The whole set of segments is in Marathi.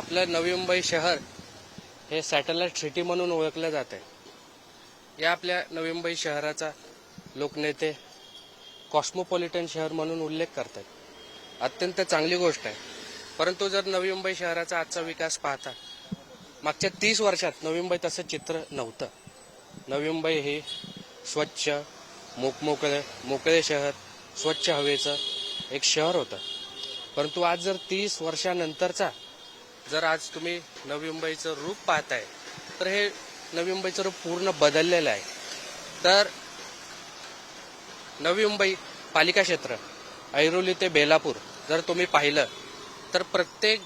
आपलं नवी मुंबई शहर हे सॅटेलाइट सिटी म्हणून ओळखलं जात आहे या आपल्या नवी मुंबई शहराचा लोकनेते कॉस्मोपॉलिटन शहर म्हणून उल्लेख करतात अत्यंत चांगली गोष्ट आहे. परंतु जर नवी मुंबई शहराचा आजचा विकास पाहता मागच्या तीस वर्षात नवी मुंबई तसं चित्र नव्हतं. नवी मुंबई हे स्वच्छ मोकमोकळे मोकळे शहर स्वच्छ हवेचं एक शहर होतं. परंतु आज जर तीस वर्षानंतरचा जर आज तुम्ही नवी मुंबईचं रूप पाहताय तर हे नवी मुंबईचं रूप पूर्ण बदललेलं आहे. तर नवी मुंबई पालिका क्षेत्र ऐरोली ते बेलापूर जर तुम्ही पाहिलं तर प्रत्येक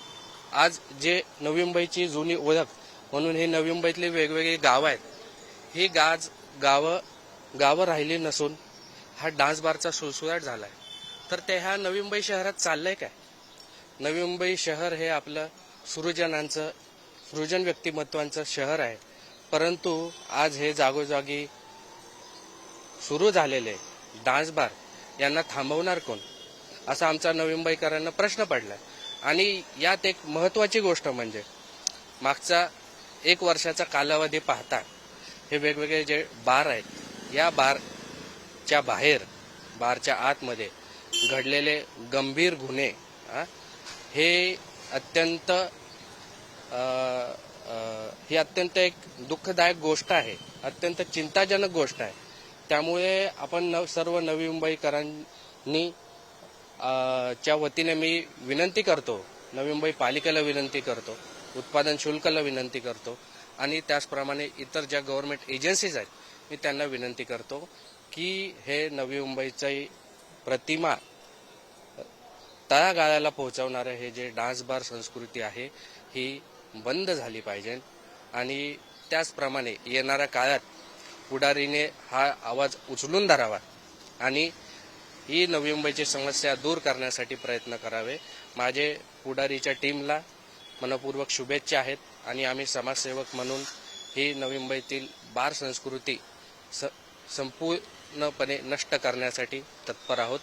आज जे नवी मुंबईची जुनी ओळख म्हणून ही नवी मुंबईतली वेगवेगळी गावं आहेत ही गाज गावं गावं राहिली नसून हा डान्स बारचा सुळसुळाट झालाय. तर ते ह्या नवी मुंबई शहरात चाललंय काय? नवी मुंबई शहर हे आपलं सृजनांचं सृजन व्यक्तिमत्वांचं शहर आहे. परंतु आज हे जागोजागी सुरू झालेले डान्स बार यांना थांबवणार कोण? असा आमचा नवी मुंबईकरांना प्रश्न पडलाय आणि यात एक महत्वाची गोष्ट म्हणजे मागचा एक वर्षाचा कालावधी पाहता हे वेगवेगळे जे बार आहेत या बारच्या बाहेर बारच्या आतमध्ये घडलेले गंभीर गुन्हे हे अत्यंत ही अत्यंत एक दुःखदायक गोष्ट आहे. अत्यंत चिंताजनक गोष्ट आहे. त्यामुळे आपण नव सर्व नवी मुंबईकरांनी च्या वतीने मी विनंती करतो. नवी मुंबई पालिकेला विनंती करतो. उत्पादन शुल्कला विनंती करतो. आणि त्याचप्रमाणे इतर ज्या गव्हर्नमेंट एजन्सीज आहेत मी त्यांना विनंती करतो की हे नवी मुंबईची प्रतिमा तळागाळाला पोहोचवणारं हे जे डान्स बार संस्कृती आहे ही बंद झाली पाहिजे. आणि त्याचप्रमाणे येणाऱ्या काळात पुढारीने हा आवाज उचलून धरावा आणि ही नवी मुंबईची समस्या दूर करण्यासाठी प्रयत्न करावे. माझे पुढारीच्या टीमला मनपूर्वक शुभेच्छा आहेत आणि आम्ही समाजसेवक म्हणून ही नवी मुंबईतील बार संस्कृती स संपूर्णपणे नष्ट करण्यासाठी तत्पर आहोत.